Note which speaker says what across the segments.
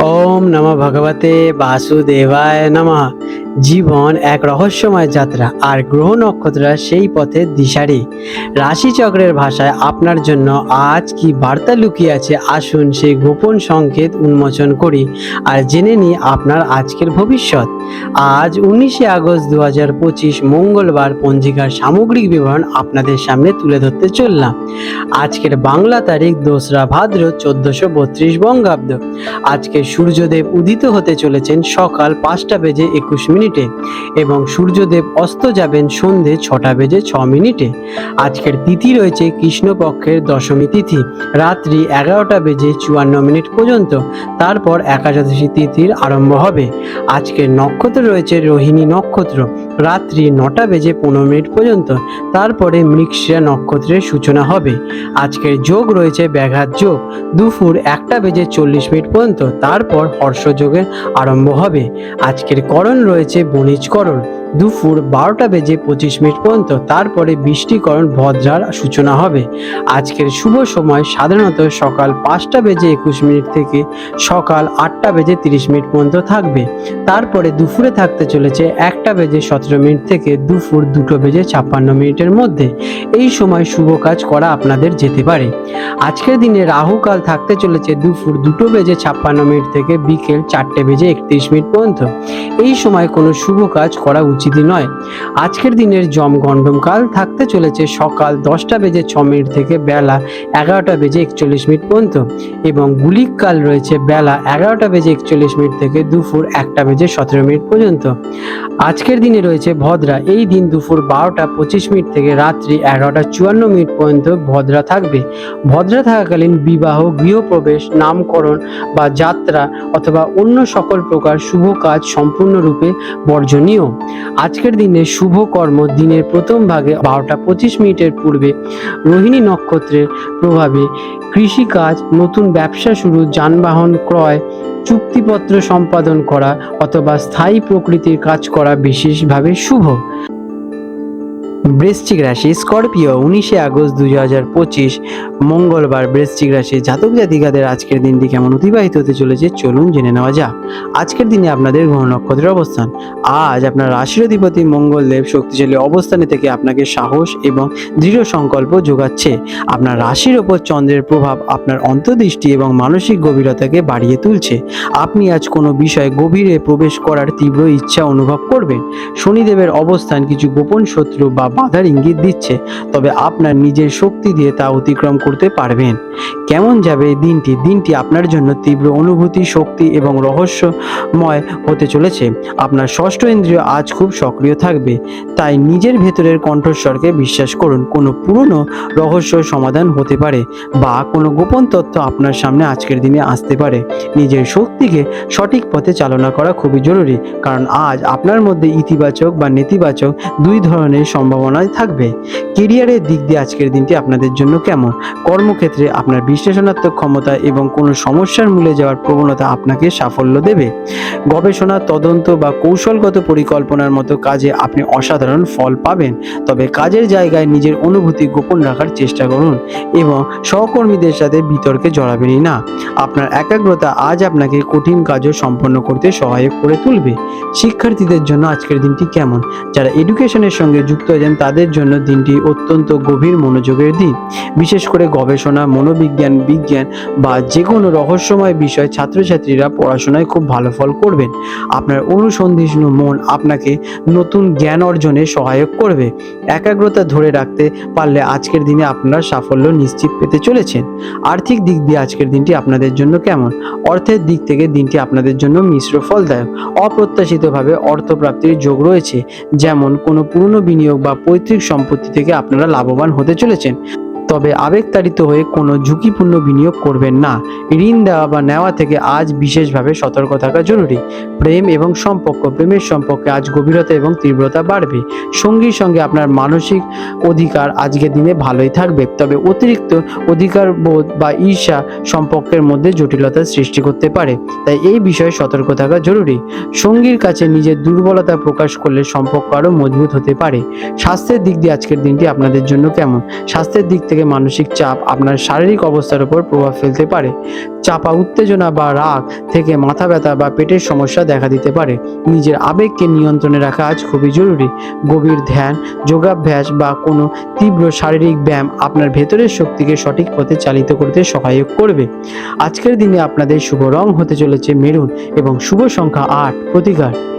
Speaker 1: ওম নম ভগবতে বাসুদেবায় নমঃ। জীবন এক রহস্যময় যাত্রা আর গ্রহ নক্ষত্র সেই পথের দিশারি। রাশিচক্রের ভাষায় আপনার জন্য আজ কি বার্তা লুকিয়ে আছে আসুন সেই গোপন সংকেত উন্মোচন করি। আর জেনে নিই আপনার আজকের ভবিষ্যৎ। আজ উনিশে আগস্ট দু হাজার পঁচিশ মঙ্গলবার পঞ্জিকার সামগ্রিক বিবরণ আপনাদের সামনে তুলে ধরতে চললাম। আজকের বাংলা তারিখ দোসরা ভাদ্র চোদ্দশো বত্রিশ বঙ্গাব্দ। আজকে সূর্যদেব উদিত হতে চলেছেন সকাল পাঁচটা বেজে একুশ মিনিটে এবং সূর্যদেব অস্ত যাবেন সন্ধে ছটা বেজে ছ মিনিটে। আজকের তিথি রয়েছে কৃষ্ণপক্ষের দশমী তিথি, রাত্রি এগারোটা বেজে চুয়ান্ন মিনিট পর্যন্ত। তারপর একাদশী তিথির আরম্ভ হবে। আজকের নক্ষত্র রয়েছে রোহিণী নক্ষত্র। রাত্রি নটা বেজে পনেরো মিনিট পর্যন্ত তারপরে মৃগশিরা নক্ষত্রের সূচনা হবে। আজকের যোগ রয়েছে ব্যাঘাত যোগ। দুপুর একটা বেজে চল্লিশ মিনিট পর্যন্ত তারপর হর্ষযোগের আরম্ভ হবে। আজকের করণ রয়েছে বণিজকরণ দুপুর বারোটা বেজে পঁচিশ মিনিট পর্যন্ত। তারপরে বৃষ্টিকরণ ভদ্রার সূচনা হবে। আজকের শুভ সময় সাধারণত সকাল পাঁচটা বেজে একুশ মিনিট থেকে সকাল আটটা বেজে তিরিশ মিনিট পর্যন্ত থাকবে। তারপরে দুপুরে থাকতে চলেছে একটা বেজে সতেরো মিনিট থেকে দুপুর দুটো বেজে ছাপ্পান্ন মিনিটের মধ্যে। এই সময় শুভ কাজ করা আপনাদের যেতে পারে। আজকের দিনে রাহুকাল থাকতে চলেছে দুপুর দুটো বেজে ছাপ্পান্ন মিনিট থেকে বিকেল চারটে বেজে একত্রিশ মিনিট পর্যন্ত। এই সময় কোনো শুভ কাজ করা উচিতই নয়। আজকের দিনের জম গণ্ডম কাল থাকতে চলেছে সকাল দশটা বেজে ছ মিনিট থেকে বেলা এগারোটা বেজে একচল্লিশ মিনিট পর্যন্ত এবং গুলিক কাল রয়েছে বেলা এগারোটা বেজে একচল্লিশ মিনিট থেকে দুপুর একটা বেজে সতেরো মিনিট পর্যন্ত। আজকের দিনে রয়েছে ভদ্রা। এই দিন দুপুর বারোটা পঁচিশ মিনিট থেকে রাত্রি এগারোটা চুয়ান্ন মিনিট পর্যন্ত ভদ্রা থাকবে। ভদ্রা থাকাকালীন বিবাহ, গৃহপ্রবেশ, নামকরণ বা যাত্রা অথবা অন্য সকল প্রকার শুভ কাজ সম্পূর্ণরূপে বর্জনীয়। আজকের দিনে শুভ কর্ম দিনের প্রথম ভাগে বারোটা পঁচিশ মিনিটের পূর্বে রোহিণী নক্ষত্রের প্রভাবে কৃষিকাজ, নতুন ব্যবসা শুরু, যানবাহন ক্রয়, চুক্তিপত্র সম্পাদন করা অথবা স্থায়ী প্রকৃতির কাজ করা বিশেষভাবে শুভ। বৃশ্চিক রাশি স্করপিও উনিশে আগস্ট দুই হাজার পঁচিশ। মঙ্গলবার বৃশ্চিক রাশি জাতক জাতিকাদের আজকের দিনটি কেমন অতিবাহিত হতে চলেছে চলুন জেনে নেওয়া যাক। আজকের দিনে আপনাদের গ্রহ নক্ষত্রের অবস্থান। আজ আপনার রাশির অধিপতি মঙ্গলদেব শক্তিশালী অবস্থানে থেকে আপনাকে সাহস এবং দৃঢ় সংকল্প যোগাচ্ছে। আপনার রাশির ওপর চন্দ্রের প্রভাব আপনার অন্তর্দৃষ্টি এবং মানসিক গভীরতাকে বাড়িয়ে তুলছে। আপনি আজ কোনো বিষয়ে গভীরে প্রবেশ করার তীব্র ইচ্ছা অনুভব করবেন। শনিদেবের অবস্থান কিছু গোপন শত্রু বা বাধার ইঙ্গিত দিচ্ছে, তবে আপনার নিজের শক্তি দিয়ে তা অতিক্রম করতে পারবেন। কেমন যাবে এই দিনটি? দিনটি আপনার জন্য তীব্র অনুভূতি, শক্তি এবং রহস্যময় হতে চলেছে। আপনার ষষ্ঠ ইন্দ্রিয় আজ খুব সক্রিয় থাকবে। তাই নিজের ভেতরের কণ্ঠস্বরকে বিশ্বাস করুন, কোনো পুরনো রহস্য সমাধান হতে পারে বা কোনো গোপন তথ্য আপনার সামনে আজকের দিনে আসতে পারে। নিজের শক্তিকে সঠিক পথে চালনা করা খুবই জরুরি, কারণ আজ আপনার মধ্যে ইতিবাচক বা নেতিবাচক দুই ধরনের সম্ভাবনায় থাকবে। কেরিয়ারের দিক দিয়ে আজকের দিনটি আপনাদের জন্য কেমন? কর্মক্ষেত্রে আপনার বিশ্লেষণাত্মক ক্ষমতা এবং কোনো সমস্যার মূলে যাওয়ার প্রবণতা আপনাকে সাফল্য দেবে। গবেষণা, তদন্ত বা কৌশলগত পরিকল্পনার মতো কাজে আপনি অসাধারণ ফল পাবেন। তবে কাজের জায়গায় নিজের অনুভূতি গোপন রাখার চেষ্টা করুন এবং সহকর্মীদের সাথে বিতর্কে জড়াবেনই না। আপনার একাগ্রতা আজ আপনাকে কঠিন কাজও সম্পন্ন করতে সহায়ক করে তুলবে। শিক্ষার্থীদের জন্য আজকের দিনটি কেমন? যারা এডুকেশনের সঙ্গে যুক্ত আছেন, তাদের জন্য দিনটি অত্যন্ত গভীর মনোযোগের দিন। বিশেষ করে গবেষণা, মনোবিজ্ঞান, বিজ্ঞান বা যে কোনো রহস্যময় বিষয় ছাত্রছাত্রীরা পড়াশোনায় খুব ভালো ফল করবেন আপনার অনুসন্ধিষ্ণু মন আপনাকে নতুন জ্ঞান অর্জনে সহায়ক করবে। একাগ্রতা ধরে রাখতে পারলে আজকের দিনে আপনারা সাফল্য নিশ্চিত পেতে চলেছেন। আর্থিক দিক দিয়ে আজকের দিনটি আপনাদের জন্য কেমন? অর্থের দিক থেকে দিনটি আপনাদের জন্য মিশ্র ফলদায়ক। অপ্রত্যাশিতভাবে অর্থপ্রাপ্তির যোগ রয়েছে। যেমন কোনো পুরনো বিনিয়োগ বা পৈতৃক সম্পত্তি থেকে আপনারা লাভবান হতে চলেছেন। তবে আবেগতাড়িত হয়ে কোনো ঝুঁকিপূর্ণ বিনিয়োগ করবেন না। ঋণ দেওয়া বা নেওয়া থেকে আজ বিশেষভাবে সতর্ক থাকা জরুরি। প্রেম এবং সম্পর্ক, প্রেমের সম্পর্কে আজ গভীরতা এবং তীব্রতা বাড়বে। সঙ্গীর সঙ্গে আপনার মানসিক অধিকার আজকের দিনে ভালোই থাকবে। তবে অতিরিক্ত অধিকার বোধ বা ঈর্ষা সম্পর্কের মধ্যে জটিলতার সৃষ্টি করতে পারে। তাই এই বিষয়ে সতর্ক থাকা জরুরি। সঙ্গীর কাছে নিজের দুর্বলতা প্রকাশ করলে সম্পর্ক আরও মজবুত হতে পারে। স্বাস্থ্যের দিক দিয়ে আজকের দিনটি আপনাদের জন্য কেমন? স্বাস্থ্যের দিক থেকে মানসিক চাপ আপনার শারীরিক অবস্থার উপর প্রভাব ফেলতে পারে। চাপা উত্তেজনা বা রাগ থেকে মাথা ব্যথা বা পেটের সমস্যা দেখা দিতে পারে। নিজের আবেগকে নিয়ন্ত্রণে রাখা আজ খুবই জরুরি। গভীর ধ্যান, যোগাভ্যাস বা কোনো তীব্র শারীরিক ব্যায়াম আপনার ভেতরের শক্তিকে সঠিক পথে চালিত করতে সহায়ক করবে। আজকের দিনে আপনাদের শুভ রং হতে চলেছে মেরুন এবং শুভ সংখ্যা আট, প্রতিকার।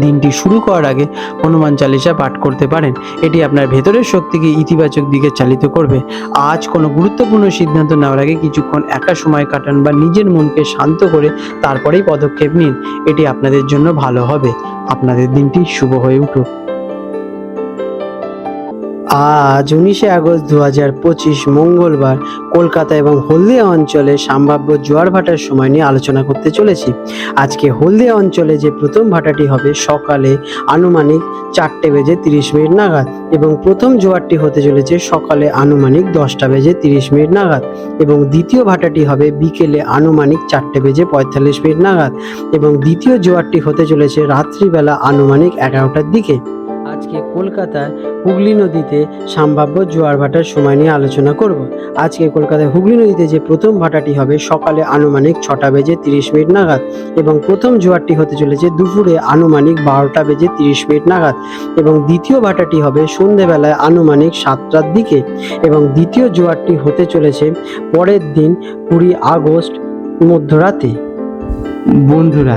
Speaker 1: দিনটি শুরু করার আগে হনুমান চালিসা পাঠ করতে পারেন। এটি আপনার ভেতরের শক্তিকে ইতিবাচক দিকে চালিত করবে। আজ কোনো গুরুত্বপূর্ণ সিদ্ধান্ত নেওয়ার আগে কিছুক্ষণ একা সময় কাটান বা নিজের মনকে শান্ত করে তারপরেই পদক্ষেপ নিন। এটি আপনাদের জন্য ভালো হবে। আপনাদের দিনটি শুভ হয়ে উঠুক। আজ উনিশে আগস্ট দু হাজার পঁচিশ মঙ্গলবার কলকাতা এবং হলদিয়া অঞ্চলে সম্ভাব্য জোয়ার ভাটার সময় নিয়ে আলোচনা করতে চলেছি। আজকে হলদিয়া অঞ্চলে যে প্রথম ভাটাটি হবে সকালে আনুমানিক চারটে বেজে তিরিশ মিনিট নাগাদ এবং প্রথম জোয়ারটি হতে চলেছে সকালে আনুমানিক দশটা বেজে তিরিশ মিনিট নাগাদ এবং দ্বিতীয় ভাটাটি হবে বিকেলে আনুমানিক চারটে বেজে পঁয়তাল্লিশ মিনিট নাগাদ এবং দ্বিতীয় জোয়ারটি হতে চলেছে রাত্রিবেলা আনুমানিক এগারোটার দিকে। আজকে কলকাতায় হুগলি নদীতে সম্ভাব্য জোয়ার ভাটার সময় নিয়ে আলোচনা করব। আজকে কলকাতায় হুগলি নদীতে যে প্রথম ভাটাটি হবে, সকালে আনুমানিক ছটা বেজে তিরিশ মিনিট নাগাদ এবং প্রথম জোয়ারটি হতে চলেছে দুপুরে আনুমানিক বারোটা বেজে তিরিশ মিনিট নাগাদ এবং দ্বিতীয় ভাটাটি হবে সন্ধেবেলায় আনুমানিক সাতটার দিকে এবং দ্বিতীয় জোয়ারটি হতে চলেছে পরের দিন কুড়ি আগস্ট মধ্যরাতে। বন্ধুরা